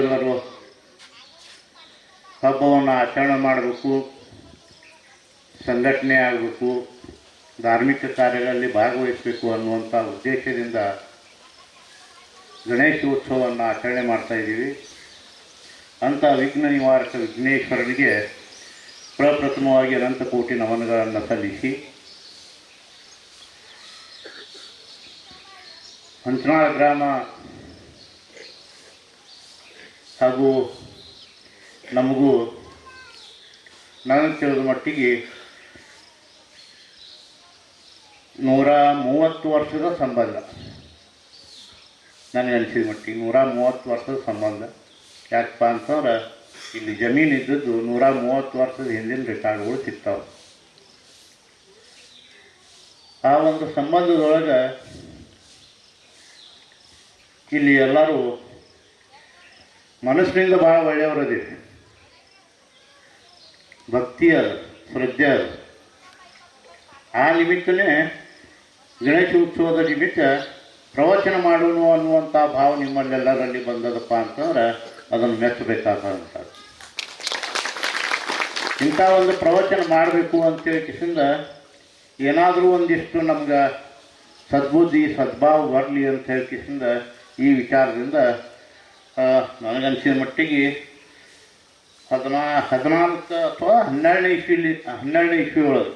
ಎಲ್ಲರೂ ಹಬ್ಬವನ್ನು ಆಚರಣೆ ಮಾಡಬೇಕು, ಸಂಘಟನೆ ಆಗಬೇಕು, ಧಾರ್ಮಿಕ ಕಾರ್ಯಗಳಲ್ಲಿ ಭಾಗವಹಿಸಬೇಕು ಅನ್ನುವಂಥ ಉದ್ದೇಶದಿಂದ ಗಣೇಶೋತ್ಸವವನ್ನು ಆಚರಣೆ ಮಾಡ್ತಾ ಇದ್ದೀವಿ. ಅಂಥ ವಿಘ್ನ ನಿವಾರಕ ವಿಘ್ನೇಶ್ವರನಿಗೆ ಪ್ರಪ್ರಥಮವಾಗಿ ಅನಂತ ಕೋಟಿ ನಮನಗಳನ್ನು ಸಲ್ಲಿಸಿ, ಹಂಚನಾಳ ಗ್ರಾಮ ಹಾಗೂ ನಮಗೂ ನಾನು ತಿಳಿದ ಮಟ್ಟಿಗೆ ನೂರ ಮೂವತ್ತು ವರ್ಷದ ಸಂಬಂಧ. ನನಗೆ ಅನಿಸಿದ ಮಟ್ಟಿಗೆ ನೂರ ಮೂವತ್ತು ವರ್ಷದ ಸಂಬಂಧ. ಯಾಕಪ್ಪ ಅಂತಂದ್ರೆ, ಇಲ್ಲಿ ಜಮೀನು ಇದ್ದದ್ದು ನೂರ ಮೂವತ್ತು ವರ್ಷದ ಹಿಂದಿನ ರೆಕಾರ್ಡ್ಗಳು ಸಿಗ್ತಾವೆ. ಆ ಒಂದು ಸಂಬಂಧದೊಳಗೆ ಇಲ್ಲಿ ಎಲ್ಲರೂ ಮನಸ್ಸಿನಿಂದ ಭಾಳ ಒಳ್ಳೆಯವರದಿರಿ ಭಕ್ತಿ ಭಕ್ತಿಯ ಶ್ರದ್ಧೆ ಅದು. ಆ ನಿಮಿತ್ತನೇ ಗಣೇಶ ಉತ್ಸವದ ನಿಮಿತ್ತ ಪ್ರವಚನ ಮಾಡೋಣ ಅನ್ನುವಂಥ ಭಾವ ನಿಮ್ಮಲ್ಲೆಲ್ಲರಲ್ಲಿ ಬಂದದಪ್ಪ ಅಂತಂದ್ರೆ ಅದನ್ನು ಮೆಚ್ಚಬೇಕಾದಂಥ ಇಂಥ ಒಂದು ಪ್ರವಚನ ಮಾಡಬೇಕು ಅಂತೇಳಿ ಕಿಸಿಂದ ಏನಾದರೂ ಒಂದಿಷ್ಟು ನಮ್ಗೆ ಸದ್ಬುದ್ಧಿ, ಸದ್ಭಾವ ಬರಲಿ ಅಂತ ಹೇಳಿ ಕಿಸಿಂದ ಈ ವಿಚಾರದಿಂದ ನನಗನ್ಸಿದ ಮಟ್ಟಿಗೆ ಹದಿನಾ, ಹದಿನಾಲ್ಕು ಅಥವಾ ಹನ್ನೆರಡನೇ ಇಸ್ವಿಲಿ ಹನ್ನೆರಡನೇ ಇಸ್ವಿ ಒಳಗೆ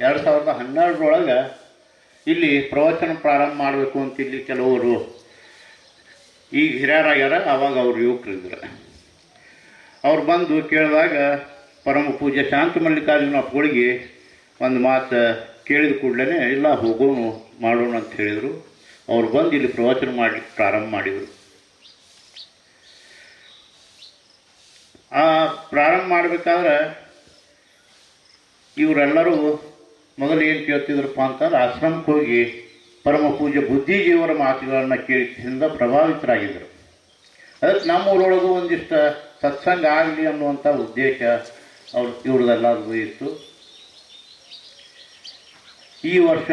ಎರಡು ಸಾವಿರದ ಹನ್ನೆರಡರೊಳಗೆ ಇಲ್ಲಿ ಪ್ರವಚನ ಪ್ರಾರಂಭ ಮಾಡಬೇಕು ಅಂತ ಇಲ್ಲಿ ಕೆಲವರು ಈಗ ಹಿರಿಯರಾಗ್ಯಾರ ಆವಾಗ ಅವ್ರು ಯುವಕರಿದ್ರು ಅವ್ರು ಬಂದು ಕೇಳಿದಾಗ ಪರಮ ಪೂಜೆ ಶಾಂತ ಮಲ್ಲಿಕಾರ್ಜುನ ಅಪ್ಪಗಳಿಗೆ ಒಂದು ಮಾತು ಕೇಳಿದ ಕೂಡಲೇ ಇಲ್ಲ ಹೋಗೋಣ ಮಾಡೋಣ ಅಂತ ಹೇಳಿದರು. ಅವ್ರು ಬಂದು ಇಲ್ಲಿ ಪ್ರವಚನ ಮಾಡಲಿಕ್ಕೆ ಪ್ರಾರಂಭ ಮಾಡಿದರು. ಆ ಪ್ರಾರಂಭ ಮಾಡಬೇಕಾದ್ರೆ ಇವರೆಲ್ಲರೂ ಮೊದಲು ಏನು ಕೇಳ್ತಿದ್ರಪ್ಪ ಅಂತಂದ್ರೆ ಆಶ್ರಮಕ್ಕೆ ಹೋಗಿ ಪರಮ ಪೂಜೆ ಬುದ್ಧಿಜೀವರ ಮಾತುಗಳನ್ನು ಕೇಳಿದ್ದರಿಂದ ಪ್ರಭಾವಿತರಾಗಿದ್ದರು. ಅದಕ್ಕೆ ನಮ್ಮೂರೊಳಗೂ ಒಂದಿಷ್ಟು ಸತ್ಸಂಗ ಆಗಲಿ ಅನ್ನುವಂಥ ಉದ್ದೇಶ ಅವ್ರ ಇವ್ರದ್ದೆಲ್ಲರಿಗೂ ಇತ್ತು. ಈ ವರ್ಷ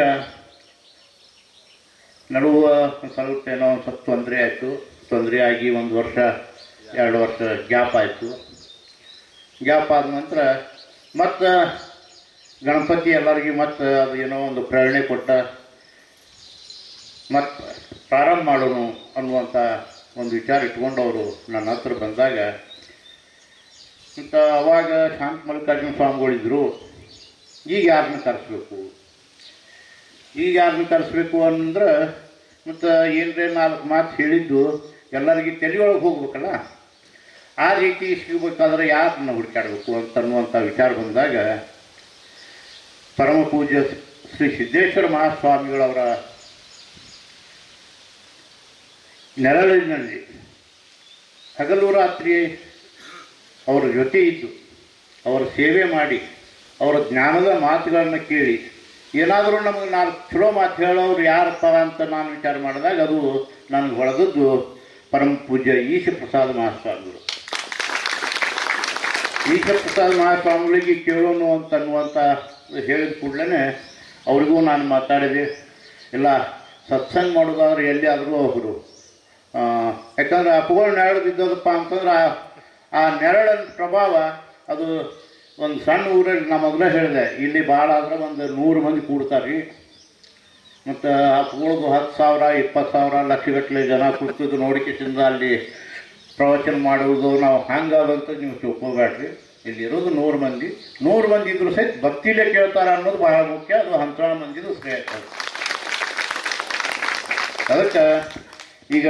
ನಡುವ ಸ್ವಲ್ಪ ಏನೋ ಸ್ವಲ್ಪ ತೊಂದರೆ ಆಯಿತು. ತೊಂದರೆ ಆಗಿ ಒಂದು ವರ್ಷ, ಎರಡು ವರ್ಷ ಗ್ಯಾಪ್ ಆಯಿತು. ಗ್ಯಾಪ್ ಆದ ನಂತರ ಮತ್ತು ಗಣಪತಿ ಎಲ್ಲರಿಗೂ ಮತ್ತು ಅದು ಏನೋ ಒಂದು ಪ್ರೇರಣೆ ಕೊಟ್ಟ ಮತ್ತು ಪ್ರಾರಂಭ ಮಾಡೋಣ ಅನ್ನುವಂಥ ಒಂದು ವಿಚಾರ ಇಟ್ಕೊಂಡು ಅವರು ನನ್ನ ಹತ್ರ ಬಂದಾಗ ಮತ್ತು ಅವಾಗ ಶಾಂತ ಮಲ್ಲಿಕಾರ್ಜುನ ಸ್ವಾಮಿಗಳಿದ್ದರು ಈಗ ಯಾರನ್ನ ಕರೆಸ್ಬೇಕು? ಈಗ ಯಾರನ್ನ ಕರೆಸ್ಬೇಕು ಅಂದ್ರೆ ಮತ್ತು ಏನರೇ ನಾಲ್ಕು ಮಾತು ಹೇಳಿದ್ದು ಎಲ್ಲರಿಗೆ ತಲೆಯೊಳಗೆ ಹೋಗ್ಬೇಕಲ್ಲ? ಆ ರೀತಿ ಸಿಗಬೇಕಾದ್ರೆ ಯಾರನ್ನ ಹುಡುಕಾಡಬೇಕು ಅಂತ ಅನ್ನುವಂಥ ವಿಚಾರ ಬಂದಾಗ ಪರಮ ಪೂಜ್ಯ ಶ್ರೀ ಸಿದ್ದೇಶ್ವರ ಮಹಾಸ್ವಾಮಿಗಳವರ ನೆರಳಿನಲ್ಲಿ ಹಗಲು ರಾತ್ರಿ ಅವರ ಜೊತೆ ಇದ್ದು ಅವರ ಸೇವೆ ಮಾಡಿ ಅವರ ಜ್ಞಾನದ ಮಾತುಗಳನ್ನು ಕೇಳಿ ಏನಾದರೂ ನಮಗೆ ನಾಲ್ಕು ಚಲೋ ಮಾತು ಹೇಳೋರು ಯಾರಪ್ಪ ಅಂತ ನಾನು ವಿಚಾರ ಮಾಡಿದಾಗ ಅದು ನನಗೆ ಹೊಳೆದದ್ದು ಪರಮ ಪೂಜ್ಯ ಈಶ ಪ್ರಸಾದ ಮಹಾಸ್ವಾಮಿಗಳು. ಈಶ ಪ್ರಸಾದ ಮಹಾಸ್ವಾಮಿಗಳಿಗೆ ಕೇಳೋನು ಅಂತ ಅನ್ನುವಂಥ ಹೇಳಿದ ಕೂಡಲೇ ಅವ್ರಿಗೂ ನಾನು ಮಾತಾಡಿದೆ. ಇಲ್ಲ, ಸತ್ಸಂಗ ಮಾಡೋದಾದ್ರೆ ಎಲ್ಲಿ ಆದರೂ ಅವರು ಯಾಕಂದ್ರೆ ಅಪ್ಪಗಳು ನೆರಳು ಬಿದ್ದದಪ್ಪ ಅಂತಂದ್ರೆ ಆ- ನೆರಳಿನ ಪ್ರಭಾವ ಅದು ಒಂದು ಸಣ್ಣ ಊರಲ್ಲಿ ನಾ ಮೊದಲೇ ಹೇಳಿದೆ, ಇಲ್ಲಿ ಭಾಳ ಆದ್ರೆ ಒಂದು ನೂರು ಮಂದಿ ಕೂಡ್ತಾರೆ. ರೀ ಮತ್ತು ಅಪ್ಪಗಳಿಗೂ ಹತ್ತು ಸಾವಿರ, ಇಪ್ಪತ್ತು ಸಾವಿರ ಲಕ್ಷಗಟ್ಟಲೆ ಜನ ಕೂತಿದ್ದು ನೋಡಿಕೆಸಿಂದ ಅಲ್ಲಿ ಪ್ರವಚನ ಮಾಡುವುದು, ನಾವು ಹಂಗಾದಂತ ನೀವು ತಿಳ್ಕೊಬೇಡ್ರಿ ಇಲ್ಲಿ ಇರೋದು ನೂರು ಮಂದಿ. ನೂರು ಮಂದಿ ಇದ್ರು ಸಹಿತ ಭಕ್ತಿಲೇ ಕೇಳ್ತಾರ ಅನ್ನೋದು ಬಹಳ ಮುಖ್ಯ. ಅದು ಹಂತಳ ಮಂದಿದು ಶ್ರೇಯಸ್ ಅದಕ್ಕೆ ಈಗ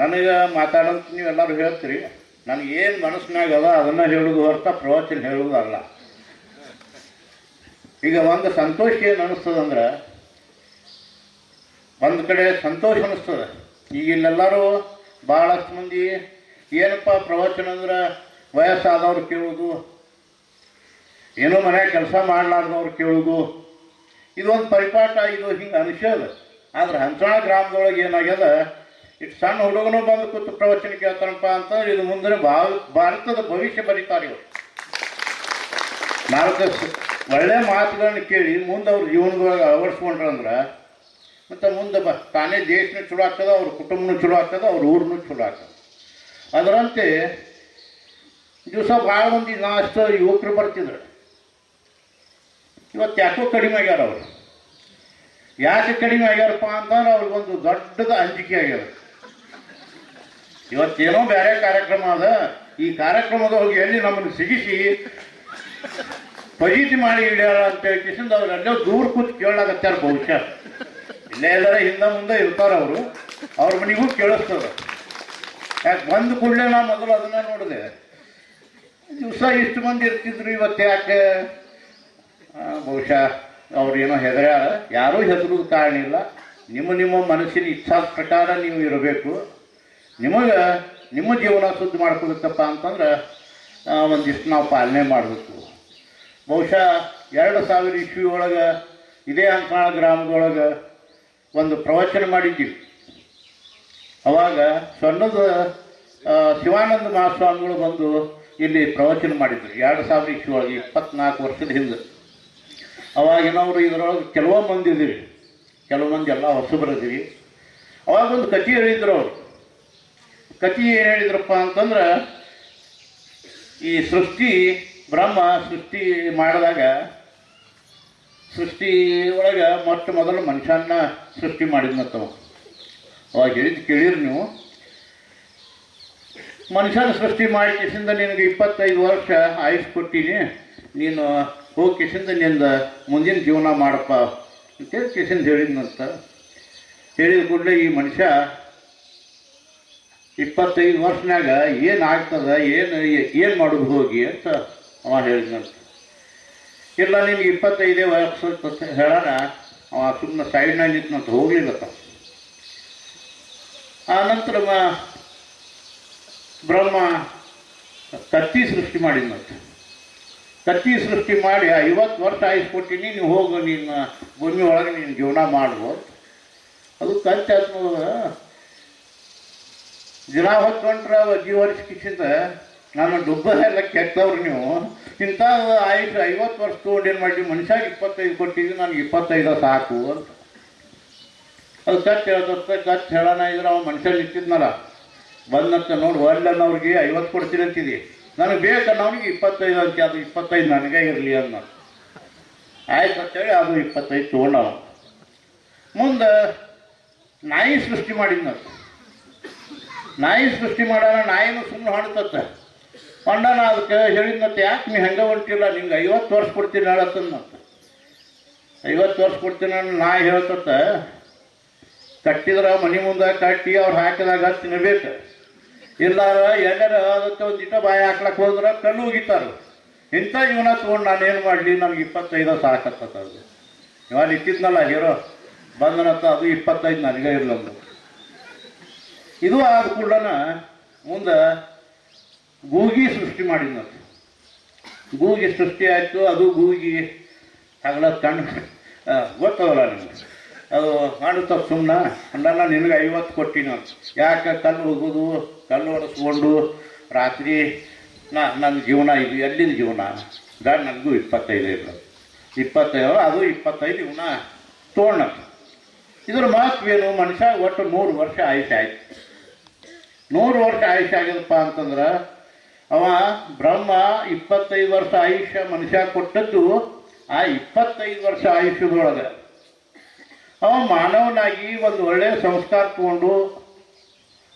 ನನಗೆ ಮಾತಾಡೋಂತ ನೀವೆಲ್ಲರೂ ಹೇಳ್ತೀರಿ, ನನಗೆ ಏನು ಮನಸ್ಸಿನಾಗ ಅದ ಅದನ್ನು ಹೇಳೋದು ಹೊರತ ಪ್ರವಚನ ಹೇಳೋದು ಅಲ್ಲ. ಈಗ ಒಂದು ಸಂತೋಷ ಏನು ಅನಿಸ್ತದಂದ್ರೆ ಒಂದು ಕಡೆ ಸಂತೋಷ ಅನಿಸ್ತದೆ ಈಗ ಇಲ್ಲೆಲ್ಲರೂ ಭಾಳಷ್ಟು ಮಂದಿ ಏನಪ್ಪ ಪ್ರವಚನ ಅಂದ್ರೆ ವಯಸ್ಸಾದವ್ರು ಕೇಳೋದು, ಏನೋ ಮನ್ಯಾಗ ಕೆಲಸ ಮಾಡಲಾರ್ದವ್ರು ಕೇಳೋದು. ಇದೊಂದು ಪರಿಪಾಠ, ಇದು ಹಿಂಗೆ ಅನಿಸೋದು ಆದ್ರೆ ಹಂಸಣ ಗ್ರಾಮದೊಳಗೆ ಏನಾಗ್ಯದ, ಇಷ್ಟು ಸಣ್ಣ ಹುಡುಗನು ಬಂದು ಕೂತು ಪ್ರವಚನ ಕೇಳ್ತಾನಪ್ಪ ಅಂತಂದ್ರೆ ಇದು ಮುಂದಿನ ಭಾವ, ಭಾರತದ ಭವಿಷ್ಯ ಬರೀತಾರೆ ಇವರು. ಸ- ಒಳ್ಳೆ ಮಾತುಗಳನ್ನ ಕೇಳಿ ಮುಂದೆ ಅವ್ರ ಜೀವನದೊಳಗೆ ಅಳವಡಿಸ್ಕೊಂಡ್ರಂದ್ರೆ ಮತ್ತು ಮುಂದೆ ಬ ತಾನೇ ದೇಶನೂ ಚಲೋ ಆಗ್ತದ, ಅವ್ರ ಕುಟುಂಬನೂ ಚಲೋ ಆಗ್ತದ, ಅವ್ರ ಊರನ್ನೂ ಚಲೋ ಆಗ್ತದೆ. ಅದರಂತೆ ದಿವಸ ಭಾಳ ಮಂದಿ ನಾ ಅಷ್ಟು ಯುವಕರು ಬರ್ತಿದ್ರು. ಇವತ್ತು ಯಾಕೋ ಕಡಿಮೆ ಆಗ್ಯಾರ ಅವರು. ಯಾಕೆ ಕಡಿಮೆ ಆಗ್ಯಾರಪ್ಪ ಅಂತಂದ್ರೆ ಅವ್ರಿಗೊಂದು ದೊಡ್ಡದ ಅಂಜಿಕೆ ಆಗ್ಯದ. ಇವತ್ತೇನೋ ಬೇರೆ ಕಾರ್ಯಕ್ರಮ ಅದ. ಈ ಕಾರ್ಯಕ್ರಮದ ಹೋಗಿ ಎಲ್ಲಿ ನಮ್ಮನ್ನು ಸಿಗಿಸಿ ಫಜೀತಿ ಮಾಡಿ ಇಡ್ಯಾರ ಅಂತ ಹೇಳ್ಕಿಸಿದ ಅವ್ರು ಅಲ್ಲೇ ದೂರ ಕೂತ್ ಕೇಳಾಕತ್ತಾರ ಬಹುಶಃ. ಇಲ್ಲೇ ಎಲ್ಲರ ಹಿಂದೆ ಮುಂದೆ ಇರ್ತಾರ ಅವರು. ಅವ್ರ ಮನೆಗೂ ಕೇಳಿಸ್ತದ. ಯಾಕೆ, ಬಂದ ಕೂಡಲೇ ನಾ ಮೊದಲು ಅದನ್ನ ನೋಡಿದೆ. ದಿವಸ ಇಷ್ಟು ಮಂದಿ ಇರ್ತಿದ್ರು ಇವತ್ತು ಯಾಕೆ? ಬಹುಶಃ ಅವ್ರೇನೋ ಹೆದರ್ಯಾರ. ಯಾರೂ ಹೆದರೋದು ಕಾರಣ ಇಲ್ಲ. ನಿಮ್ಮ ನಿಮ್ಮ ಮನಸ್ಸಿನ ಇಚ್ಛಾ ಪ್ರಕಾರ ನೀವು ಇರಬೇಕು. ನಿಮಗೆ, ನಿಮ್ಮ ಜೀವನ ಶುದ್ಧ ಮಾಡ್ಕೊಬೇಕಪ್ಪ ಅಂತಂದ್ರೆ ಒಂದಿಷ್ಟು ನಾವು ಪಾಲನೆ ಮಾಡಬೇಕು. ಬಹುಶಃ ಎರಡು ಸಾವಿರ ಇಸ್ವಿ ಒಳಗೆ ಇದೇ ಅಂತನಾಳ ಗ್ರಾಮದೊಳಗೆ ಒಂದು ಪ್ರವಚನ ಮಾಡಿದ್ದೀವಿ ಅವಾಗ ಸ್ವರ್ಣದ ಶಿವಾನಂದ ಮಹಾಸ್ವಾಮಿಗಳು ಬಂದು ಇಲ್ಲಿ ಪ್ರವಚನ ಮಾಡಿದ್ರು. ಎರಡು ಸಾವಿರ ಇಸ್ವಿ ಇಪ್ಪತ್ನಾಲ್ಕು ವರ್ಷದ ಹಿಂದೆ. ಅವಾಗಿನವರು ಇದರೊಳಗೆ ಕೆಲವು ಮಂದಿ ಇದ್ದೀರಿ ಕೆಲವು ಮಂದಿ ಎಲ್ಲ ಹೊಸು ಅವಾಗ ಒಂದು ಕಥೆ ಹೇಳಿದ್ರು ಅವರು. ಕಥೆ ಏನು ಹೇಳಿದ್ರಪ್ಪ ಅಂತಂದ್ರೆ, ಈ ಸೃಷ್ಟಿ, ಬ್ರಹ್ಮ ಸೃಷ್ಟಿ ಮಾಡಿದಾಗ ಸೃಷ್ಟಿ ಒಳಗೆ ಮೊಟ್ಟ ಮೊದಲು ಮನುಷ್ಯನ ಸೃಷ್ಟಿ ಮಾಡಿದ್ನತ್ತವ ಅವಾಗ ಹೇಳಿದ್ದು ಕೇಳಿರಿ ನೀವು. ಮನುಷ್ಯನ ಸೃಷ್ಟಿ ಮಾಡಿ ಕಿಸಿಂದ ನಿನಗೆ ಇಪ್ಪತ್ತೈದು ವರ್ಷ ಆಯುಷ್ ಕೊಟ್ಟೀನಿ. ನೀನು ಹೋಗಿ ಕಿಸಿಂದ ನಿಂದ ಮುಂದಿನ ಜೀವನ ಮಾಡಪ್ಪ ಅಂತೇಳಿ ಕಿಸಿಂದ ಹೇಳಿದ್ನಂತ. ಹೇಳಿದ ಕೂಡಲೇ ಈ ಮನುಷ್ಯ ಇಪ್ಪತ್ತೈದು ವರ್ಷನಾಗ ಏನು ಆಗ್ತದ ಏನು ಏನು ಮಾಡೋದು ಹೋಗಿ ಅಂತ ಅವ ಹೇಳಿದ್ನಂತ. ಇಲ್ಲ ನಿನ್ಗೆ ಇಪ್ಪತ್ತೈದೇ ಅಂತ ಹೇಳೋಣ. ಅವ ಸುಮ್ಮನೆ ಸೈಡ್ನಲ್ಲಿ ನಿಂತಂತ ಹೋಗ್ಲಿಲ್ಲಪ್ಪ. ಆ ನಂತರ ಮ- ಬ್ರಹ್ಮ ಕತ್ತಿ ಸೃಷ್ಟಿ ಮಾಡಿದ್ನಂತೆ ಕತ್ತಿ ಸೃಷ್ಟಿ ಮಾಡಿ ಐವತ್ತು ವರ್ಷ ಆಯಿಸ್ಕೊಟ್ಟಿನಿ ನೀವು ಹೋಗು ನಿನ್ನ ಭೂಮಿ ಒಳಗೆ ನೀನು ಜೀವನ ಮಾಡ್ಬೋದು ಅದು ಕತ್ತಿ ಆದ್ಮೇಲೆ ದಿನ ಅವ ವರ್ಷ ಕಿಸಿಂದ ನಾನು ಡುಬ್ಬ ಎಲ್ಲ ಕೆಟ್ಟವ್ರು ನೀವು. ಇಂಥ ಆಯುಷ್ ಐವತ್ತು ವರ್ಷ ತೊಗೊಂಡು ಏನು ಮಾಡಿ ಮನುಷ್ಯಾಗ ಇಪ್ಪತ್ತೈದು ಕೊಟ್ಟಿದ್ದು ನನಗೆ ಇಪ್ಪತ್ತೈದು ಸಾಕು ಅಂತ. ಅದು ಕಟ್ ಹೇಳೋದಷ್ಟ ಕಟ್ ಹೇಳೋಣ ಇದ್ರೆ ಅವ ಮನುಷ್ಯ ಇಟ್ಟಿದ್ನಲ್ಲ ಬಂದಂತ ನೋಡಿ, ಒಳ್ಳೆನವ್ರಿಗೆ ಐವತ್ತು ಕೊಡ್ತೀನಿ ಅಂತಿದ್ದಿ. ನನಗೆ ಬೇಕನ್ನೋನಿಗೆ ಇಪ್ಪತ್ತೈದು ಅಂತ, ಅದು ಇಪ್ಪತ್ತೈದು ನನಗೆ ಇರಲಿ ಅನ್ನೋ ಆಯ್ತು ಅಂತೇಳಿ ಅದು ಇಪ್ಪತ್ತೈದು ತೊಗೊಂಡವ ಮುಂದೆ ನಾಯಿ ಸೃಷ್ಟಿ ಮಾಡಿದ್ನ ನಾಯಿ ಸೃಷ್ಟಿ ಮಾಡೋಣ ನಾಯಿನೂ ಸುಮ್ಮನೆ ಹೊಡ್ತತ್ತ ಹೊಂಡನ ಅದಕ್ಕೆ ಹೇಳಿದ್ನಂತ ಯಾಕೆ ನೀ ಹಂಗೆ ಹೊಂಟಿಲ್ಲ? ನಿಂಗೆ ಐವತ್ತು ವರ್ಷ ಕೊಡ್ತೀನಿ ಹೇಳತ್ತಂತ ಐವತ್ತು ವರ್ಷ ಕೊಡ್ತೀನಿ ನಾ ಹೇಳ್ತತ್ತ, ಕಟ್ಟಿದ್ರ ಮನೆ ಮುಂದೆ ಕಟ್ಟಿ ಅವ್ರು ಹಾಕಿದಾಗ ತಿನ್ನಬೇಕು ಇಲ್ಲಾರ ಎಲ್ಲರ ಅದಕ್ಕೆ ಒಂದು ಇಟ ಬಾಯಿ ಹಾಕ್ಲಕ್ಕೆ ಹೋದ್ರೆ ಕಣ್ಣು ಉಗಿತಾರ. ಇಂಥ ಜೀವನ ತೊಗೊಂಡು ನಾನೇನು ಮಾಡಲಿ? ನನಗೆ ಇಪ್ಪತ್ತೈದು ಸಾಕತ್ತದ ಅದು. ಇವಾಗ ಇಟ್ಟಿದ್ನಲ್ಲ ಹೀರೋ ಬಂದನತ್ತ ಅದು ಇಪ್ಪತ್ತೈದು ನನಗೆ ಇರಲಿಲ್ಲ ಇದು ಆದ ಕೂಡಲೇ ಮುಂದೆ ಗೂಗಿ ಸೃಷ್ಟಿ ಮಾಡಿದ್ನಂತೆ ಗೂಗಿ ಸೃಷ್ಟಿ ಆಯಿತು, ಅದು ಗೂಗಿ ಹಗಲ ಕಣ್ಣು ಗೊತ್ತವಲ್ಲ ನಿಮಗೆ? ಅದು ತಪ್ಪು ಸುಮ್ಮನೆ ಅಂದಲ್ಲ ನಿನಗೆ ಐವತ್ತು ಕೊಟ್ಟಿನಿ ಯಾಕೆ ಕಲ್ಲು ಹೋಗೋದು ಕಲ್ಲು ಹೊಡೆಸ್ಕೊಂಡು ರಾತ್ರಿ, ನಾ, ನನ್ನ ಜೀವನ ಇದು, ಎಲ್ಲಿನ ಜೀವನ? ಗಂಡ ನನಗೂ ಇಪ್ಪತ್ತೈದು ಇಲ್ಲ ಇಪ್ಪತ್ತೈದು ಅದು ಇಪ್ಪತ್ತೈದು ಇವನ ತೋಣ ಇದ್ರ ಮಹತ್ವೇನು? ಮನುಷ್ಯ ಒಟ್ಟು ನೂರು ವರ್ಷ ಆಯುಷ್ಯ ಆಯ್ತು. ನೂರು ವರ್ಷ ಆಯುಷ್ಯ ಆಗ್ಯದಪ್ಪ ಅಂತಂದ್ರೆ ಅವ ಬ್ರಹ್ಮ ಇಪ್ಪತ್ತೈದು ವರ್ಷ ಆಯುಷ್ಯ ಮನುಷ್ಯ ಕೊಟ್ಟದ್ದು ಆ ಇಪ್ಪತ್ತೈದು ವರ್ಷ ಆಯುಷ್ಯದೊಳಗೆ. ಅವ ಮಾನವನಾಗಿ ಒಂದು ಒಳ್ಳೆಯ ಸಂಸ್ಕಾರ ತಗೊಂಡು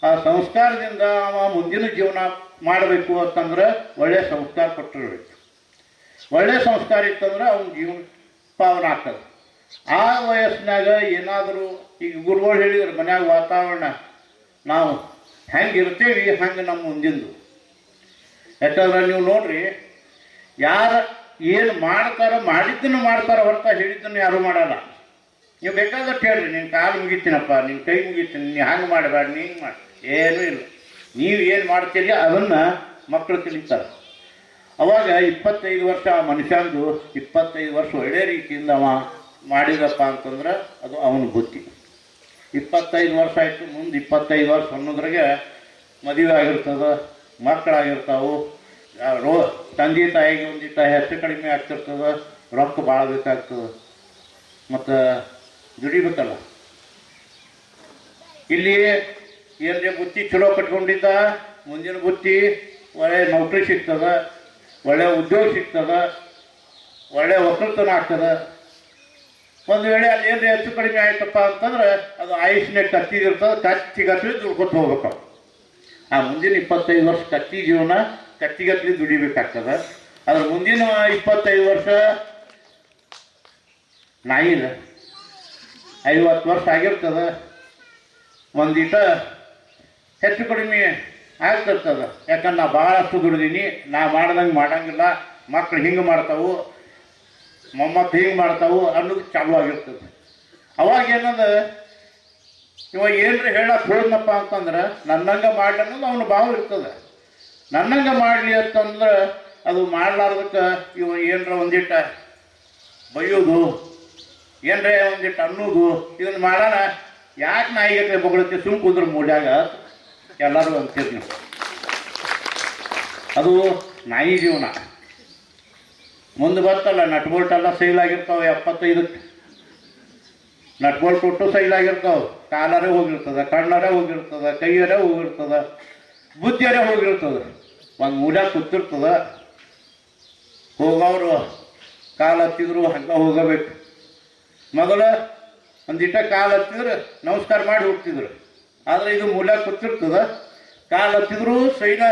ಆ ಸಂಸ್ಕಾರದಿಂದ ಅವ ಮುಂದಿನ ಜೀವನ ಮಾಡಬೇಕು ಅಂತಂದ್ರೆ ಒಳ್ಳೆಯ ಸಂಸ್ಕಾರ ಕೊಟ್ಟಿರಬೇಕು. ಒಳ್ಳೆಯ ಸಂಸ್ಕಾರ ಇತ್ತಂದ್ರೆ ಅವನ ಜೀವನ ಪಾವನ ಆಗ್ತದೆ. ಆ ವಯಸ್ಸಿನಾಗ ಏನಾದರೂ ಈಗ ಗುರುಗಳು ಹೇಳಿದ್ರು ಮನ್ಯಾಗ ವಾತಾವರಣ, ನಾವು ಹೆಂಗೆ ಇರ್ತೀವಿ ಹಂಗೆ ನಮ್ಮ ಮುಂದಿಂದು. ಯಾಕಂದ್ರೆ ನೀವು ನೋಡ್ರಿ, ಯಾರ ಏನು ಮಾಡ್ತಾರ ಮಾಡಿದ್ದನ್ನು ಮಾಡ್ತಾರ ಹೊರತ ಹೇಳಿದ್ದನ್ನು ಯಾರೂ ಮಾಡಲ್ಲ. ನೀವು ಬೇಕಾದಷ್ಟು ಹೇಳ್ರಿ ನಿನ್ನ ಕಾಲು ಮುಗಿತೀನಪ್ಪ ನಿನ್ನ ಕೈ ಮುಗಿತೀನಿ, ನೀ ಹಂಗೆ ಮಾಡಬೇಡ ನೀ ಹಿಂಗೆ ಮಾಡಿ, ಏನೂ ಇಲ್ಲ. ನೀವು ಏನು ಮಾಡ್ತೀರಿ, ಅದನ್ನು ಮಕ್ಕಳು ತಿಳಿತಾರೆ. ಅವಾಗ ಇಪ್ಪತ್ತೈದು ವರ್ಷ ಆ ಮನುಷ್ಯಂದು, ಇಪ್ಪತ್ತೈದು ವರ್ಷ ಒಳ್ಳೆ ರೀತಿಯಿಂದ ಅವ ಮಾಡಿದಪ್ಪ ಅಂತಂದ್ರೆ ಅದು ಅವನ ಬುದ್ಧಿ. ಇಪ್ಪತ್ತೈದು ವರ್ಷ ಆಯಿತು, ಮುಂದೆ ಇಪ್ಪತ್ತೈದು ವರ್ಷ ಅನ್ನೋದ್ರಾಗೆ ಮದುವೆ ಆಗಿರ್ತದೆ ಮಕ್ಕಳಾಗಿರ್ತಾವು ರೋ ತಂದೆ ತಾಯಿಗೆ ಒಂದಿಟ್ಟ ಹೆಚ್ಚು ಕಡಿಮೆ ಆಗ್ತಿರ್ತದೆ, ರೊಕ್ಕ ಭಾಳ ಬೇಕಾಗ್ತದೆ. ಮತ್ತು ದುಡಿಬೇಕಲ್ಲ ಇಲ್ಲಿ ಏನ್ರಿ ಬುತ್ತಿ ಚಲೋ ಕಟ್ಕೊಂಡಿದ್ದ ಮುಂದಿನ ಬುತ್ತಿ ಒಳ್ಳೆ ನೌಕರಿ ಸಿಗ್ತದೆ, ಒಳ್ಳೆ ಉದ್ಯೋಗ ಸಿಗ್ತದೆ, ಒಳ್ಳೆ ಒಕ್ಕಲ್ತನ ಆಗ್ತದೆ. ಒಂದು ವೇಳೆ ಅಲ್ಲಿ ಏನು ಹೆಚ್ಚು ಕಡಿಮೆ ಆಯ್ತಪ್ಪ ಅಂತಂದ್ರೆ ಅದು ಆಯುಷ್ನೇ ಕತ್ತಿಗಿರ್ತದೆ ಕತ್ತಿಗತ್ತಿ ದುಡ್ಕೊತ ಹೋಗ್ಬೇಕು. ಆ ಮುಂದಿನ ಇಪ್ಪತ್ತೈದು ವರ್ಷ ಕತ್ತಿ ಜೀವನ ಕತ್ತಿಗತ್ಲಿ ದುಡಿಬೇಕಾಗ್ತದ. ಅದ್ರ ಮುಂದಿನ ಇಪ್ಪತ್ತೈದು ವರ್ಷ ನಾಯಿದ ಐವತ್ತು ವರ್ಷ ಆಗಿರ್ತದ. ಒಂದೀಟ ಹೆಚ್ಚು ಕಡಿಮೆ ಆಗ್ತಿರ್ತದ. ಯಾಕಂದ್ರೆ ನಾ ಭಾಳಷ್ಟು ದುಡಿದೀನಿ, ನಾ ಮಾಡ್ದಂಗೆ ಮಾಡಂಗಿಲ್ಲ. ಮಕ್ಳು ಹಿಂಗೆ ಮಾಡ್ತಾವು, ಮೊಮ್ಮಕ್ಳು ಹಿಂಗೆ ಮಾಡ್ತಾವು ಅನ್ನೋದು ಚಾಲು ಆಗಿರ್ತದೆ. ಅವಾಗ ಏನದ ಇವಾಗ ಏನ್ರಿ ಹೇಳಕ್ ಹೋದ್ನಪ್ಪ ಅಂತಂದ್ರೆ, ನನ್ನಂಗ ಮಾಡ್ಲಿ ಅನ್ನೋದು ಅವನ ಭಾವ ಇರ್ತದೆ. ನನ್ನಂಗ ಮಾಡಲಿ ಅಂತಂದ್ರೆ ಅದು ಮಾಡ್ಲಾರ್ದಕ್ಕೆ ಇವ ಏನರ ಒಂದಿಟ್ಟ ಬೈಯೋದು ಏನ್ರ ಒಂದಿಟ್ಟು ಅನ್ನೋದು, ಇದನ್ನ ಮಾಡೋಣ. ಯಾಕೆ ನಾಯಿಗೆ ಬಗಳಕ್ಕೆ ಸುಮ್ ಕುದ್ರೆ ಮೂಡ್ಯಾಗ ಎಲ್ಲರೂ ಅಂತೀರಿ ಅದು ನಾಯಿ ಜೀವನ. ಮುಂದೆ ಬರ್ತಲ್ಲ ನಟ್ ಬೋಲ್ಟ್ ಎಲ್ಲ ಸೇಲ್ ಆಗಿರ್ತಾವೆ ಎಪ್ಪತ್ತೈದಕ್ಕೆ. ನಟ್ ಒಟ್ಟು ಕೊಟ್ಟು ಸೈಲ್ ಆಗಿರ್ತಾವೆ ಕಾಲರೇ ಹೋಗಿರ್ತದ, ಕಣ್ಣರೇ ಹೋಗಿರ್ತದ, ಕೈಯರೇ ಹೋಗಿರ್ತದ, ಬುದ್ಧಿಯರೇ ಹೋಗಿರ್ತದ. ಒಂದು ಮೂಲ ಕೂತಿರ್ತದ. ಹೋಗೋರು ಕಾಲು ಹತ್ತಿದ್ರು ಹಗ್ಗ ಹೋಗಬೇಕು. ಮೊದಲ ಒಂದಿಟ್ಟ ಕಾಲು ಹತ್ತಿದ್ರೆ ನಮಸ್ಕಾರ ಮಾಡಿ ಹೋಗ್ತಿದ್ರು ಆದರೆ ಇದು ಮೂಲ ಕೂತಿರ್ತದ. ಕಾಲು ಹತ್ತಿದ್ರು ಸೈನ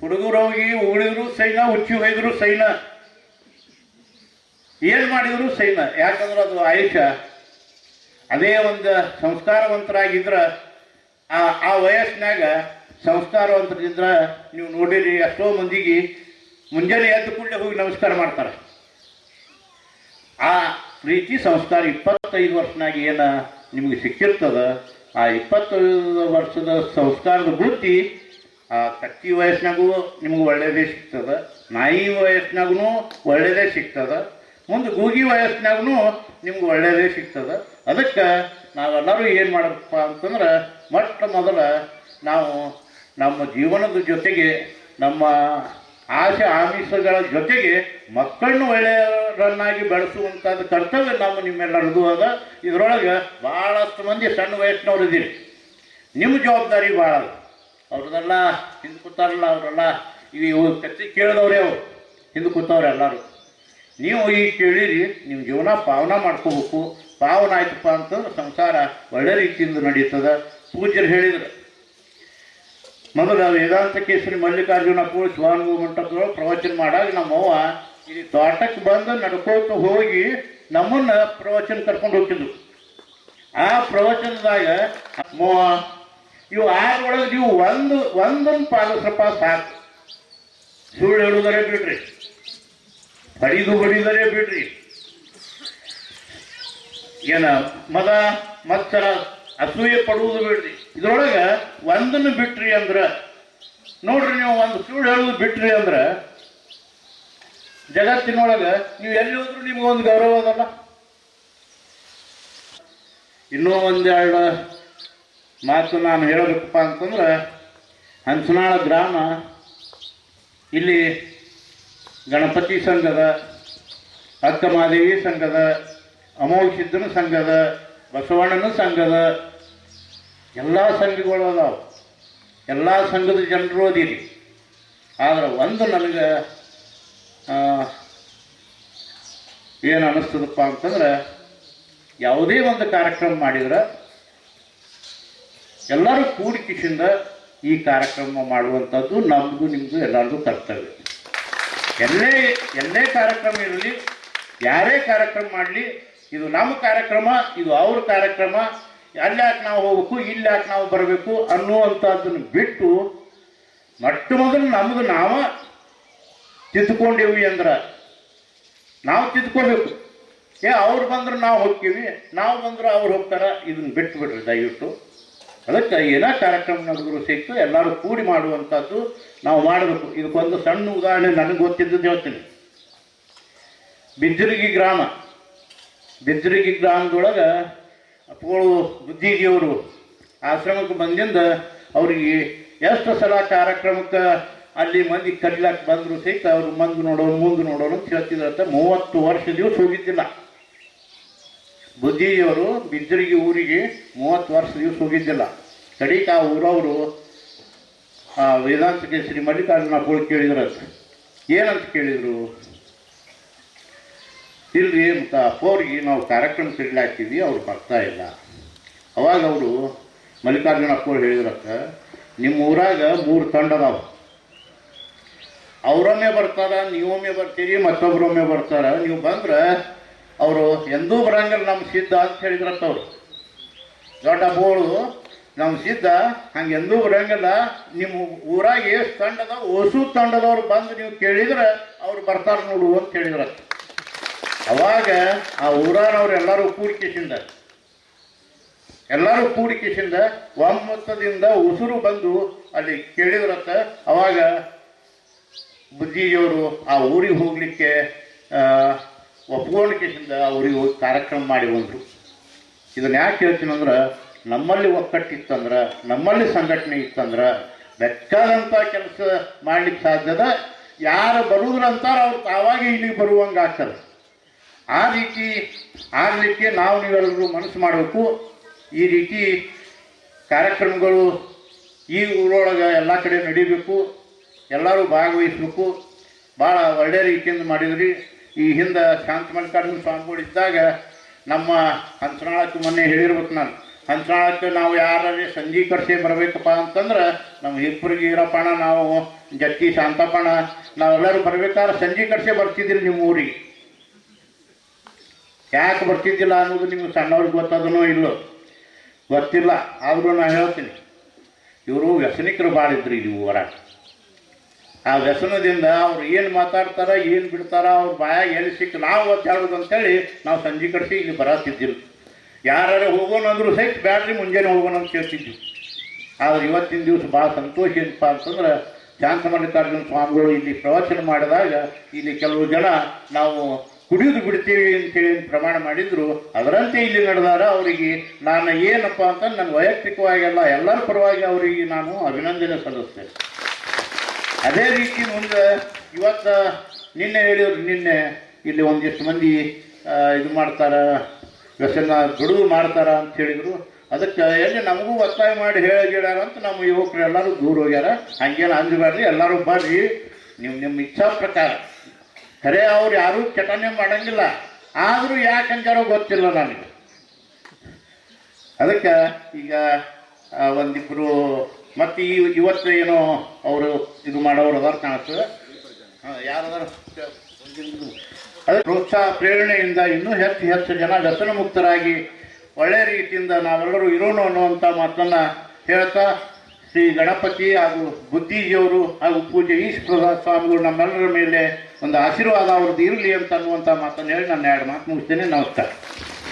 ಹುಡುಗರು ಹೋಗಿ ಉಳಿದ್ರು ಸೈನ ಹುಚ್ಚಿ ಹೋಗಿದ್ರು ಸೈನ ಏನು ಮಾಡಿದ್ರು ಸೈನ ಯಾಕಂದ್ರೆ ಅದು ಆಯುಷ್ಯ. ಅದೇ ಒಂದು ಸಂಸ್ಕಾರವಂತರಾಗಿದ್ರ, ಆ ಆ ವಯಸ್ಸಿನಾಗ ಸಂಸ್ಕಾರವಂತರಿದ್ರ ನೀವು ನೋಡಿರಿ, ಎಷ್ಟೋ ಮಂದಿಗೆ ಮುಂಜಾನೆ ಎದ್ದು ಕೂಡಲೇ ಹೋಗಿ ನಮಸ್ಕಾರ ಮಾಡ್ತಾರೆ. ಆ ಪ್ರೀತಿ ಸಂಸ್ಕಾರ ಇಪ್ಪತ್ತೈದು ವರ್ಷನಾಗ ಏನು ನಿಮಗೆ ಸಿಕ್ಕಿರ್ತದ, ಆ ಇಪ್ಪತ್ತೈದು ವರ್ಷದ ಸಂಸ್ಕಾರದ ಬುದ್ಧಿ ಆ ಕತ್ತಿ ವಯಸ್ಸಿನಾಗೂ ನಿಮ್ಗೆ ಒಳ್ಳೆಯದೇ ಸಿಗ್ತದೆ ನಾಯಿ ವಯಸ್ಸಿನಾಗೂ ಒಳ್ಳೆಯದೇ ಸಿಗ್ತದ ಮುಂದೆ ಗೂಗಿ ವಯಸ್ಸಿನಾಗೂ ನಿಮ್ಗೆ ಒಳ್ಳೆಯದೇ ಸಿಗ್ತದೆ. ಅದಕ್ಕೆ ನಾವೆಲ್ಲರೂ ಏನು ಮಾಡಬೇಕಪ್ಪ ಅಂತಂದ್ರೆ ಮೊಟ್ಟ ಮೊದಲ ನಾವು ನಮ್ಮ ಜೀವನದ ಜೊತೆಗೆ ನಮ್ಮ ಆಸೆ ಆಮಿಷಗಳ ಜೊತೆಗೆ ಮಕ್ಕಳನ್ನು ಒಳ್ಳೆಯವರನ್ನಾಗಿ ಬೆಳೆಸುವಂಥದ್ದು ಕರ್ತವ್ಯ ನಮ್ಮ ನಿಮ್ಮೆಲ್ಲರದು ಅದ. ಇದರೊಳಗೆ ಭಾಳಷ್ಟು ಮಂದಿ ಸಣ್ಣ ವಯಸ್ಸಿನವ್ರು ಇದ್ದೀರಿ. ನಿಮ್ಮ ಜವಾಬ್ದಾರಿ ಭಾಳ ಅದ. ಅವ್ರದೆಲ್ಲ ಹಿಂದೆ ಕೂತಾರಲ್ಲ ಅವರೆಲ್ಲ ಇವು ಕತ್ತಿ ಕೇಳಿದವ್ರೆ ಅವ್ರು. ಹಿಂದೆ ಕೂತವ್ರೆ ಎಲ್ಲರೂ. ನೀವು ಈಗ ಕೇಳಿರಿ ನಿಮ್ಮ ಜೀವನ ಪಾವನ ಮಾಡ್ಕೋಬೇಕು. ಪಾವನ ಆಯ್ತಪ್ಪ ಅಂತಂದ್ರೆ ಸಂಸಾರ ಒಳ್ಳೆ ರೀತಿಯಿಂದ ನಡೀತದ. ಪೂಜ್ಯರು ಹೇಳಿದರು. ಮೊದಲು ವೇದಾಂತ ಕೇಸರಿ ಮಲ್ಲಿಕಾರ್ಜುನ ಪೂರ್ ಶಿವಾನುಭವ ಮಂಟಪದೊಳಗೆ ಪ್ರವಚನ ಮಾಡಾಗ ನಮ್ಮವ್ವ ಇಲ್ಲಿ ತೋಟಕ್ಕೆ ಬಂದು ನಡ್ಕೋತ ಹೋಗಿ ನಮ್ಮನ್ನ ಪ್ರವಚನ ಕರ್ಕೊಂಡು ಹೋಗ್ತಿದ್ರು. ಆ ಪ್ರವಚನದಾಗ ಮೋವ ಇವು ಆರೊಳಗೆ ನೀವು ಒಂದು, ಒಂದೊಂದು ಪಾಲಿಸ್ರಪ್ಪ ಸಾಕು. ಸುಳ್ಳು ಹೇಳುವುದರೇ ಬಿಡ್ರಿ. ಬಡಿದು ಬಡಿದರೆ ಬಿಡ್ರಿ. ಏನ, ಮದ, ಮತ್ಸರ, ಅಸೂಯೆ ಪಡುವುದು ಬಿಡ್ರಿ. ಇದ್ರೊಳಗ ಒಂದನ್ನು ಬಿಟ್ರಿ ಅಂದ್ರ, ನೋಡ್ರಿ ನೀವು ಒಂದು ಸುಳ್ಳು ಹೇಳುದು ಬಿಟ್ರಿ ಅಂದ್ರ, ಜಗತ್ತಿನೊಳಗೆ ನೀವು ಎಲ್ಲಿ ಹೋದ್ರು ನಿಮ್ಗೆ ಒಂದು ಗೌರವ ಅದಲ್ಲ. ಇನ್ನೂ ಒಂದೆರಡು ಮಾತು ನಾನು ಹೇಳಬೇಕಪ್ಪ ಅಂತಂದ್ರೆ ಹಂಸನಾಳ ಗ್ರಾಮ, ಇಲ್ಲಿ ಗಣಪತಿ ಸಂಘದ ಅಕ್ಕಮಾದೇವಿ ಸಂಘದ ಅಮೋಘ ಸಿದ್ಧನ ಸಂಘದ, ಬಸವಣ್ಣನ ಸಂಘದ, ಎಲ್ಲ ಸಂಘಗಳು ಅದಾವ. ಎಲ್ಲ ಸಂಘದ ಜನರು ಅದೀರಿ. ಆದ್ರೆ ಒಂದು ನನಗೆ ಏನು ಅನ್ನಿಸ್ತದಪ್ಪ ಅಂತಂದ್ರೆ, ಯಾವುದೇ ಒಂದು ಕಾರ್ಯಕ್ರಮ ಮಾಡಿದ್ರೆ, ಎಲ್ಲರೂ ಕೂಡಿ ಕಿಶಿಂದ ಈ ಕಾರ್ಯಕ್ರಮ ಮಾಡುವಂಥದ್ದು ನಮ್ಮದು ನಿಮ್ಮದು ಎಲ್ಲರಿಗೂ ಕರ್ತವ್ಯ. ಎಲ್ಲೇ ಎಲ್ಲೇ ಕಾರ್ಯಕ್ರಮ ಇರಲಿ, ಯಾರೇ ಕಾರ್ಯಕ್ರಮ ಮಾಡಲಿ, ಇದು ನಮ್ಮ ಕಾರ್ಯಕ್ರಮ, ಇದು ಅವ್ರ ಕಾರ್ಯಕ್ರಮ ಅಲ್ಲಿ ನಾವು ಹೋಗ್ಬೇಕು ಇಲ್ಲಿ ನಾವು ಬರಬೇಕು ಅನ್ನುವಂಥದ್ದನ್ನು ಬಿಟ್ಟು ಮೊಟ್ಟ ಮೊದಲು ನಮ್ದು ನಾವು ತಿದ್ದುಕೊಂಡೇವಿ ಅಂದ್ರೆ, ನಾವು ತಿದ್ಕೋಬೇಕು ಏ, ಅವ್ರು ಬಂದ್ರೆ ನಾವು ಹೋಗ್ತೀವಿ, ನಾವು ಬಂದ್ರೆ ಅವ್ರು ಹೋಗ್ತಾರ, ಇದನ್ನ ಬಿಟ್ಟು ಬಿಡ್ರಿ ದಯವಿಟ್ಟು. ಅದಕ್ಕೆ ಏನ ಕಾರ್ಯಕ್ರಮ ನಡೆದ್ರು ಸಿಕ್ತು ಎಲ್ಲರೂ ಕೂಡಿ ಮಾಡುವಂಥದ್ದು ನಾವು ಮಾಡಬೇಕು. ಇದಕ್ಕೊಂದು ಸಣ್ಣ ಉದಾಹರಣೆ ನನಗೆ ಗೊತ್ತಿದ್ದದ್ದು ಹೇಳ್ತೀನಿ. ಬಿದ್ರಿಗಿ ಗ್ರಾಮ. ಬಿದ್ರಿಗಿ ಗ್ರಾಮದೊಳಗೆ ಅಪ್ಪಗಳು ಬುದ್ಧಿಜಿಯವರು ಆಶ್ರಮಕ್ಕೆ ಬಂದಿಂದ ಅವರಿಗೆ ಎಷ್ಟು ಸಲ ಕಾರ್ಯಕ್ರಮಕ್ಕೆ ಅಲ್ಲಿ ಮಂದಿ ಕರಿಲಾಕ್ ಬಂದ್ರು ಸಹಿತ ಅವ್ರು ಮಂದು ನೋಡೋರು, ಮುಂದೆ ನೋಡೋರು ಅಂತ ಹೇಳ್ತಿದ್ರಂತ ಮೂವತ್ತು ವರ್ಷ ದಿವಸ ಹೋಗಿದ್ದಿಲ್ಲ. ಬುದ್ಧಿಯವರು ಬಿದ್ದರಿಗೆ ಊರಿಗೆ ಮೂವತ್ತು ವರ್ಷ ದಿವಸ ಹೋಗಿದ್ದಿಲ್ಲ. ಕಡಿಕ ಆ ಊರವರು, ಆ ವೇದಾಂತಕ್ಕೆ ಶ್ರೀ ಮಲ್ಲಿಕಾರ್ಜುನ ಹೋಗಿ ಕೇಳಿದ್ರಂತ. ಏನಂತ ಕೇಳಿದರು? ಇಲ್ರಿ, ಮತ್ತು ಅಪ್ಪವ್ರಿಗೆ ನಾವು ಕಾರ್ಯಕ್ರಮ ಸಿಡ್ಲಾಕ್ತೀವಿ ಅವ್ರು ಬರ್ತಾ ಇಲ್ಲ. ಅವಾಗ ಅವರು ಮಲ್ಲಿಕಾರ್ಜುನ ಅಪ್ಪ ಹೇಳಿದ್ರಕ್ಕ ನಿಮ್ಮ ಊರಾಗ ಮೂರು ತಂಡ ಅದಾವ. ಅವರೊಮ್ಮೆ ಬರ್ತಾರ, ನೀವೊಮ್ಮೆ ಬರ್ತೀರಿ ಮತ್ತೊಬ್ಬರೊಮ್ಮೆ ಬರ್ತಾರ. ನೀವು ಬಂದ್ರೆ ಅವರು ಎಂದೂ ಬರಂಗಿಲ್ಲ ನಮ್ಮ ಸಿದ್ಧ ಅಂತ ಹೇಳಿದ್ರಂತ ಅವರು ದೊಡ್ಡ ಬೋಳು, ನಮ್ಮ ಸಿದ್ಧ ಹಂಗೆ ಎಂದೂ ಬರಂಗಿಲ್ಲ. ನಿಮ್ಮ ಊರಾಗ ಎಷ್ಟು ತಂಡದ, ಹೊಸು ತಂಡದವ್ರು ಬಂದು ನೀವು ಕೇಳಿದ್ರೆ ಅವ್ರು ಬರ್ತಾರೆ ನೋಡು ಅಂತ ಹೇಳಿದ್ರ. ಅವಾಗ ಆ ಊರಾನವ್ರು ಎಲ್ಲರೂ ಕೂಡಿಕೆಸಿಂದ ಎಲ್ಲರೂ ಕೂಡಿಕೆಸಿಂದ ಒಮ್ಮತದಿಂದ ಉಸುರು ಬಂದು ಅಲ್ಲಿ ಕೇಳಿದ್ರತ್ತ ಅವಾಗ ಬುದ್ಧಿಜಿಯವರು ಆ ಊರಿಗೆ ಹೋಗ್ಲಿಕ್ಕೆ ಒಪ್ಕೊಂಡಿಕೆಸಿಂದ ಅವ್ರಿಗೆ ಕಾರ್ಯಕ್ರಮ ಮಾಡಿ ಬಂದರು. ಇದನ್ನ ಯಾಕೆ ಹೇಳ್ತೀನಿ ಅಂದ್ರೆ, ನಮ್ಮಲ್ಲಿ ಒಕ್ಕಟ್ಟಿತ್ತಂದ್ರೆ, ನಮ್ಮಲ್ಲಿ ಸಂಘಟನೆ ಇತ್ತಂದ್ರೆ ಬೇಕಾದಂಥ ಕೆಲಸ ಮಾಡ್ಲಿಕ್ಕೆ ಸಾಧ್ಯದ ಯಾರು ಬರುವುದ್ರಂತಾರ ಅವ್ರು ತಾವಾಗೆ ಇಲ್ಲಿಗೆ ಬರುವಂಗೆ ಆಗ್ತದೆ. ಆ ರೀತಿ ಆಗಲಿಕ್ಕೆ ನಾವು ನೀವೆಲ್ಲರೂ ಮನಸ್ಸು ಮಾಡಬೇಕು. ಈ ರೀತಿ ಕಾರ್ಯಕ್ರಮಗಳು ಈ ಊರೊಳಗೆ ಎಲ್ಲ ಕಡೆ ನಡಿಬೇಕು. ಎಲ್ಲರೂ ಭಾಗವಹಿಸಬೇಕು. ಭಾಳ ಒಳ್ಳೆಯ ರೀತಿಯಿಂದ ಮಾಡಿದ್ರಿ. ಈ ಹಿಂದೆ ಶಾಂತ ಮಲ್ಲಿಕಾರ್ಜುನ ಸ್ವಾಮಿಗಳು ಇದ್ದಾಗ ನಮ್ಮ ಹಂಸನಾಳಕ್ಕೆ ಮೊನ್ನೆ ಹೇಳಿರ್ಬೇಕು ನಾನು. ಹಂಸನಾಳಕ್ಕೆ ನಾವು ಯಾರೇ ಸಂಜೆ ಕರ್ಸಿ ಬರಬೇಕಪ್ಪ ಅಂತಂದ್ರೆ ನಮ್ಮ ಹಿಪ್ಪರಿಗೆ ಇರಪ್ಪಣ ನಾವು ಜಟ್ಟಿ ಶಾಂತಪ್ಪಣ ನಾವೆಲ್ಲರೂ ಬರ್ಬೇಕಾದ್ರೆ ಸಂಜೆ ಕರ್ಸೆ ಬರ್ತಿದ್ದೀರಿ ನಿಮ್ಮ ಊರಿಗೆ. ಯಾಕೆ ಬರ್ತಿದ್ದಿಲ್ಲ ಅನ್ನೋದು ನಿಮ್ಗೆ ಸಣ್ಣವ್ರಿಗೆ ಗೊತ್ತದನೋ ಇಲ್ಲೋ? ಗೊತ್ತಿಲ್ಲ, ಆದರೂ ನಾನು ಹೇಳ್ತೀನಿ. ಇವರು ವ್ಯಸನಿಕರು ಭಾಳ ಇದ್ರು ಇಲ್ಲಿ ಊರ ಆ ವ್ಯಸನದಿಂದ ಅವ್ರು ಏನು ಮಾತಾಡ್ತಾರ, ಏನು ಬಿಡ್ತಾರ, ಅವ್ರ ಬಾಯಾಗ ಏನು ಸಿಕ್ಕ ನಾವು ಒತ್ತಾಡೋದು ಅಂತೇಳಿ ನಾವು ಸಂಜೆ ಕಡಿಸಿ ಇಲ್ಲಿ ಬರತ್ತಿದ್ದಿಲ್ಲ ಯಾರು ಹೋಗೋಣ ಅಂದ್ರು ಸಹಿತ ಬ್ಯಾಡ್ರಿ, ಮುಂಜಾನೆ ಹೋಗೋಣ ಅಂತ ಹೇಳ್ತಿದ್ವಿ ಆದ್ರೆ ಇವತ್ತಿನ ದಿವಸ ಭಾಳ ಸಂತೋಷ ಏನಪ್ಪ ಅಂತಂದ್ರೆ ಶಾಂತ ಮಲ್ಲಿಕಾರ್ಜುನ ಸ್ವಾಮಿಗಳು ಇಲ್ಲಿ ಪ್ರವಚನ ಮಾಡಿದಾಗ ಇಲ್ಲಿ ಕೆಲವು ಜನ ನಾವು ಕುಡಿಯೋದು ಬಿಡ್ತೀವಿ ಅಂತೇಳಿ ಪ್ರಮಾಣ ಮಾಡಿದ್ರು. ಅದರಂತೆ ಇಲ್ಲಿ ನಡೆದಾರ ಅವರಿಗೆ, ನಾನು ಏನಪ್ಪ ಅಂತ ನನ್ನ ವೈಯಕ್ತಿಕವಾಗೆಲ್ಲ ಎಲ್ಲರ ಪರವಾಗಿ ಅವರಿಗೆ ನಾನು ಅಭಿನಂದನೆ ಸಲ್ಲಿಸ್ತೇನೆ. ಅದೇ ರೀತಿ ಮುಂದೆ ಇವತ್ತು ನಿನ್ನೆ ಹೇಳಿದ್ರು ನಿನ್ನೆ ಇಲ್ಲಿ ಒಂದಿಷ್ಟು ಮಂದಿ ಇದು ಮಾಡ್ತಾರ ವ್ಯಸನ ದುಡಿದು ಮಾಡ್ತಾರ ಅಂತ ಹೇಳಿದ್ರು. ಅದಕ್ಕೆ ಎಲ್ಲಿ ನಮಗೂ ಒತ್ತಾಯ ಮಾಡಿ ಹೇಳಿಗ್ಯಾರ ಅಂತ ನಮ್ಮ ಯುವಕರು ಎಲ್ಲರೂ ದೂರ ಹೋಗ್ಯಾರ. ಹಂಗೇನು ಅಂಜಬೇಡ್ರಿ ಎಲ್ಲರೂ ಬರ್ರಿ. ನಿಮ್ಮ ನಿಮ್ಮ ಇಚ್ಛಾ ಪ್ರಕಾರ. ಖರೆ ಅವ್ರು ಯಾರೂ ಚಟನೆ ಮಾಡಂಗಿಲ್ಲ. ಆದರೂ ಯಾಕೆ ಅಂತಾರೋ ಗೊತ್ತಿಲ್ಲ ನನಗೆ. ಅದಕ್ಕೆ ಈಗ ಆ, ಒಂದಿಬ್ರು ಮತ್ತೆ ಈ ಇವತ್ತು ಏನೋ ಅವರು ಇದು ಮಾಡೋರು ಅದಾರ ಕಾಣಿಸ್ತದೆ ಯಾರದಾರ? ಅದೇ ಪ್ರೋತ್ಸಾಹ, ಪ್ರೇರಣೆಯಿಂದ ಇನ್ನೂ ಹೆಚ್ಚು ಹೆಚ್ಚು ಜನ ವ್ಯಸನ ಮುಕ್ತರಾಗಿ ಒಳ್ಳೆಯ ರೀತಿಯಿಂದ ನಾವೆಲ್ಲರೂ ಇರೋಣ ಅನ್ನುವಂಥ ಮಾತನ್ನು ಹೇಳ್ತಾ ಶ್ರೀ ಗಣಪತಿ ಹಾಗೂ ಬುದ್ಧಿಜಿಯವರು ಹಾಗೂ ಪೂಜೆ ಈಶ್ವರ ಸ್ವಾಮಿಗಳು ನಮ್ಮೆಲ್ಲರ ಮೇಲೆ ಒಂದು ಆಶೀರ್ವಾದ ಅವ್ರದ್ದು ಇರಲಿ ಅಂತ ಅನ್ನುವಂಥ ಮಾತನ್ನು ಹೇಳಿ ನಾನು ಎರಡು ಮಾತು ಮುಗಿಸ್ತೇನೆ. ನಮಸ್ಕಾರ.